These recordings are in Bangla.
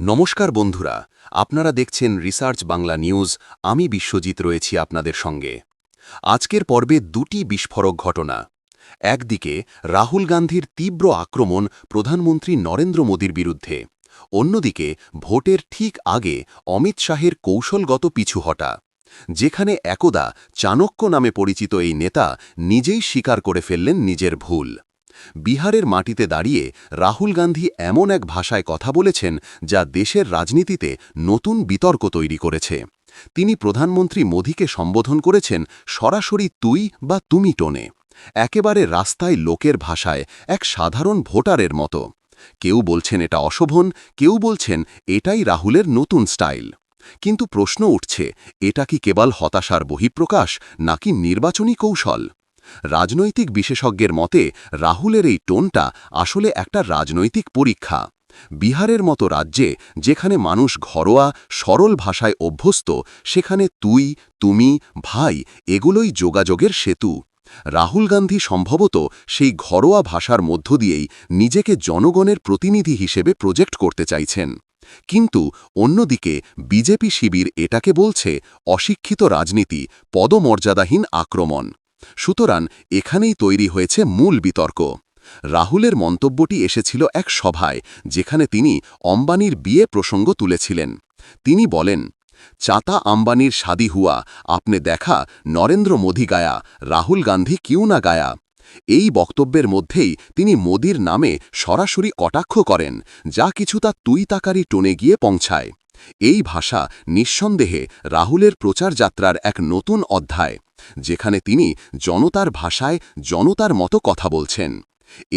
নমস্কার বন্ধুরা, আপনারা দেখছেন রিসার্চ বাংলা নিউজ, আমি বিশ্বজিৎ রয়েছি আপনাদের সঙ্গে। আজকের পর্বে দুটি বিস্ফোরক ঘটনা। একদিকে, রাহুল গান্ধীর তীব্র আক্রমণ প্রধানমন্ত্রী নরেন্দ্র মোদীর বিরুদ্ধে। অন্যদিকে, ভোটের ঠিক আগে অমিত শাহের কৌশলগত পিছু হটা, যেখানে একদা চাণক্য নামে পরিচিত এই নেতা নিজেই স্বীকার করে ফেললেন নিজের ভুল। বিহারের মাটিতে দাঁড়িয়ে রাহুল গান্ধী এমন এক ভাষায় কথা বলেছেন যা দেশের রাজনীতিতে নতুন বিতর্ক তৈরি করেছে। তিনি প্রধানমন্ত্রী মোদীকে সম্বোধন করেছেন, সরাসরি তুই বা তুমি টোনে। একেবারে রাস্তায় লোকের ভাষায়, এক সাধারণ ভোটারের মতো। কেউ বলছেন এটা অশোভন, কেউ বলছেন এটাই রাহুলের নতুন স্টাইল। কিন্তু প্রশ্ন উঠছে, এটা কি কেবল হতাশার বহিঃপ্রকাশ, নাকি নির্বাচনী কৌশল? রাজনৈতিক বিশেষজ্ঞের মতে, রাহুলের এই টোনটা আসলে একটা রাজনৈতিক পরীক্ষা। বিহারের মতো রাজ্যে যেখানে মানুষ ঘরোয়া, সরল ভাষায় অভ্যস্ত, সেখানে তুই, তুমি, ভাই এগুলোই যোগাযোগের সেতু। রাহুল গান্ধী সম্ভবত সেই ঘরোয়া ভাষার মধ্য দিয়েই নিজেকে জনগণের প্রতিনিধি হিসেবে প্রজেক্ট করতে চাইছেন। কিন্তু অন্যদিকে বিজেপি শিবির এটাকে বলছে অশিক্ষিত রাজনীতি, পদমর্যাদাহীন আক্রমণ। সুতরাং এখানেই তৈরি হয়েছে মূল বিতর্ক। রাহুলের মন্তব্যটি এসেছিল এক সভায়, যেখানে তিনি অম্বানির বিয়ে প্রসঙ্গ তুলেছিলেন। তিনি বলেন, চাতা আম্বানির শাদি হুয়া, আপনি দেখা নরেন্দ্র মোদী গায়া, রাহুল গান্ধী কিউ না গায়া? এই বক্তব্যের মধ্যেই তিনি মোদির নামে সরাসরি কটাক্ষ করেন, যা কিছু তা তুই তাকারি টোনে গিয়ে পৌঁছায়। এই ভাষা নিঃসন্দেহে রাহুলের প্রচার যাত্রার এক নতুন অধ্যায়, যেখানে তিনি জনতার ভাষায় জনতার মতো কথা বলছেন।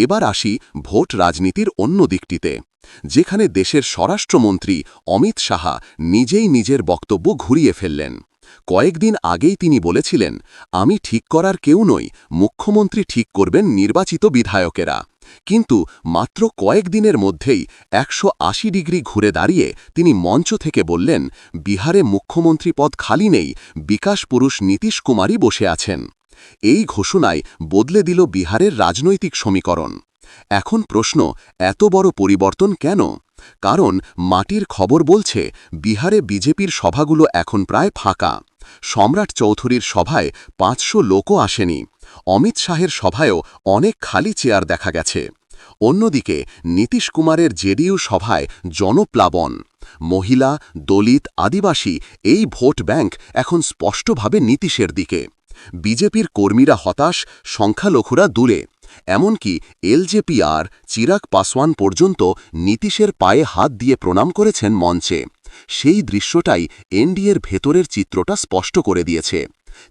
এবার আসি ভোট রাজনীতির অন্য দিকটিতে, যেখানে দেশের স্বরাষ্ট্রমন্ত্রী অমিত সাহা নিজেই নিজের বক্তব্য ঘুরিয়ে ফেললেন। কয়েকদিন আগেই তিনি বলেছিলেন, আমি ঠিক করার কেউ নই, মুখ্যমন্ত্রী ঠিক করবেন নির্বাচিত বিধায়কেরা। কিন্তু মাত্র কয়েকদিনের মধ্যেই একশো আশি ডিগ্রি ঘুরে দাঁড়িয়ে তিনি মঞ্চ থেকে বললেন, বিহারে মুখ্যমন্ত্রী পদ খালি নেই, বিকাশ পুরুষ নীতিশ কুমারই বসে আছেন। এই ঘোষণায় বদলে দিল বিহারের রাজনৈতিক সমীকরণ। এখন প্রশ্ন, এত বড় পরিবর্তন কেন? কারণ মাটির খবর বলছে, বিহারে বিজেপির সভাগুলো এখন প্রায় ফাঁকা। সম্রাট চৌধুরীর সভায় পাঁচশো লোকও আসেনি। অমিত শাহের সভায়ও অনেক খালি চেয়ার দেখা গেছে। অন্যদিকে নীতিশ কুমারের জেডিইউ সভায় জনপ্লাবন। মহিলা, দলিত, আদিবাসী এই ভোট ব্যাংক এখন স্পষ্টভাবে নীতিশের দিকে। বিজেপির কর্মীরা হতাশ, সংখ্যালঘুরা দূরে। এমনকি এলজেপিআর চিরাগ পাসওয়ান পর্যন্ত নীতিশের পায়ে হাত দিয়ে প্রণাম করেছেন মঞ্চে। সেই দৃশ্যটাই এনডিএর ভেতরের চিত্রটা স্পষ্ট করে দিয়েছে।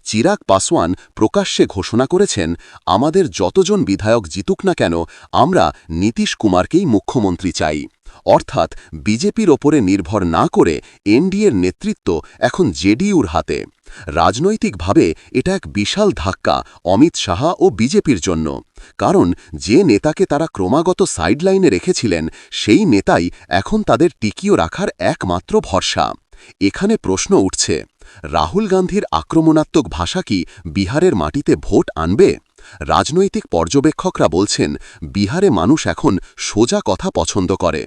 চিরাগ পাসওয়ান প্রকাশ্যে ঘোষণা করেছেন, আমাদের যতজন বিধায়ক জিতুক না কেন, আমরা নীতিশ কুমারকেই মুখ্যমন্ত্রী চাই। অর্থাৎ বিজেপির ওপরে নির্ভর না করে এনডিএর নেতৃত্ব এখন জেডিইউর হাতে। রাজনৈতিকভাবে এটা এক বিশাল ধাক্কা অমিত শাহা ও বিজেপির জন্য। কারণ যে নেতাকে তারা ক্রমাগত সাইডলাইনে রেখেছিলেন, সেই নেতাই এখন তাদের টিকিও রাখার একমাত্র ভরসা। এখানে প্রশ্ন উঠছে রাহুল গান্ধীর আক্রমণাত্মক ভাষা কি বিহারের মাটিতে ভোট আনবে? রাজনৈতিক পর্যবেক্ষকরা বলছেন, বিহারে মানুষ এখন সোজা কথা পছন্দ করে।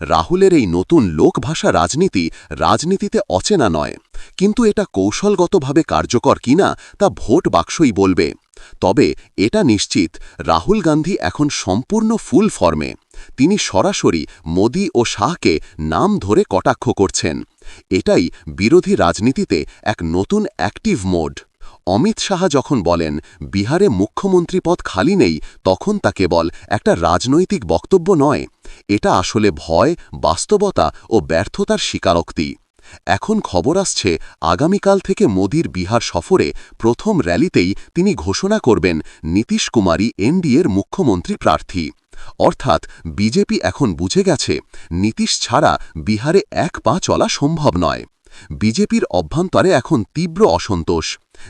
রাহুলের এই নতুন লোকভাষা রাজনীতি রাজনীতিতে অচেনা নয়। কিন্তু এটা কৌশলগতভাবে কার্যকর কিনা তা ভোট বাক্সই বলবে। তবে এটা নিশ্চিত, রাহুল গান্ধী এখন সম্পূর্ণ ফুল ফর্মে। তিনি সরাসরি মোদি ও শাহকে নাম ধরে কটাক্ষ করছেন। এটাই বিরোধী রাজনীতিতে এক নতুন অ্যাক্টিভ মোড অমিত শাহ যখন বলেন, বিহারে মুখ্যমন্ত্রী পদ খালি নেই, তখন তা কেবল একটা রাজনৈতিক বক্তব্য নয়। এটা আসলে ভয়, বাস্তবতা ও ব্যর্থতার স্বীকারোক্তি। এখন খবর আসছে, আগামীকাল থেকে মোদির বিহার সফরে প্রথম র্যালিতেই তিনি ঘোষণা করবেন, নীতিশ কুমারী এনডিএর মুখ্যমন্ত্রী প্রার্থী। অর্থাৎ বিজেপি এখন বুঝে গেছে, নীতিশ ছাড়া বিহারে এক পা চলা সম্ভব নয়। বিজেপির অভ্যন্তরে এখন তীব্র অসন্তোষ।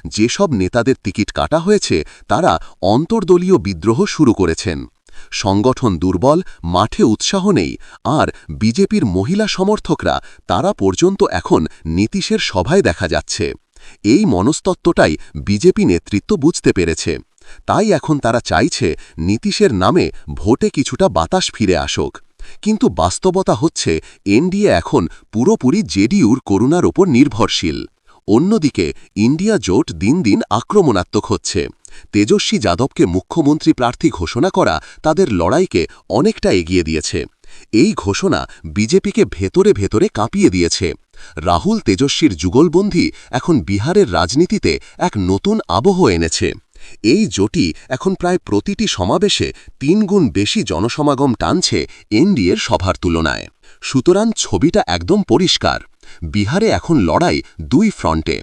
যেসব নেতাদের টিকিট কাটা হয়েছে, তারা অন্তর্দলীয় বিদ্রোহ শুরু করেছেন। সংগঠন দুর্বল, মাঠে উৎসাহ নেই, আর বিজেপির মহিলা সমর্থকরা, তারা পর্যন্ত এখন নীতিশের সভায় দেখা যাচ্ছে। এই মনস্তত্ত্বটাই বিজেপি নেতৃত্ব বুঝতে পেরেছে। তাই এখন তারা চাইছে নীতিশের নামে ভোটে কিছুটা বাতাস ফিরে আসুক। কিন্তু বাস্তবতা হচ্ছে, এনডিএ এখন পুরোপুরি জেডিউর করুণার ওপর নির্ভরশীল। অন্যদিকে, ইন্ডিয়া জোট দিন দিন আক্রমণাত্মক হচ্ছে। তেজস্বী যাদবকে মুখ্যমন্ত্রী প্রার্থী ঘোষণা করা তাদের লড়াইকে অনেকটা এগিয়ে দিয়েছে। এই ঘোষণা বিজেপিকে ভেতরে ভেতরে কাঁপিয়ে দিয়েছে। রাহুল তেজস্বীর যুগলবন্ধী এখন বিহারের রাজনীতিতে এক নতুন আবহ এনেছে। এই জোটি এখন প্রায় প্রতিটি সমাবেশে তিনগুণ বেশি জনসমাগম টানছে এনডিএর সভার তুলনায়। সুতরাং ছবিটা একদম পরিষ্কার। বিহারে এখন লড়াই দুই ফ্রন্টে।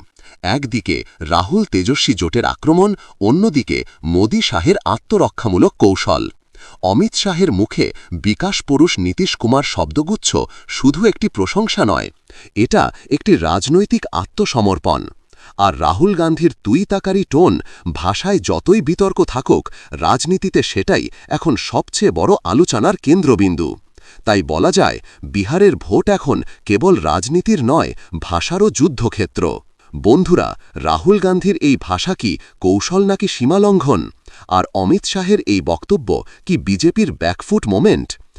একদিকে রাহুল তেজস্বী জোটের আক্রমণ, অন্যদিকে মোদী শাহের আত্মরক্ষামূলক কৌশল। অমিত শাহের মুখে বিকাশ পুরুষ নীতিশ কুমার শব্দগুচ্ছ শুধু একটি প্রশংসা নয়, এটা একটি রাজনৈতিক আত্মসমর্পণ। আর রাহুল গান্ধীর তুই তাকারি টোন ভাষায় যতই বিতর্ক থাকুক, রাজনীতিতে সেটাই এখন সবচেয়ে বড় আলোচনার কেন্দ্রবিন্দু। তাই বলা যায়, বিহারের ভোট এখন কেবল রাজনীতির নয়, ভাষারও যুদ্ধক্ষেত্র। বন্ধুরা, রাহুল গান্ধীর এই ভাষা কি কৌশল নাকি সীমালঙ্ঘন? আর অমিত শাহের এই বক্তব্য কি বিজেপির ব্যাকফুট মোমেন্ট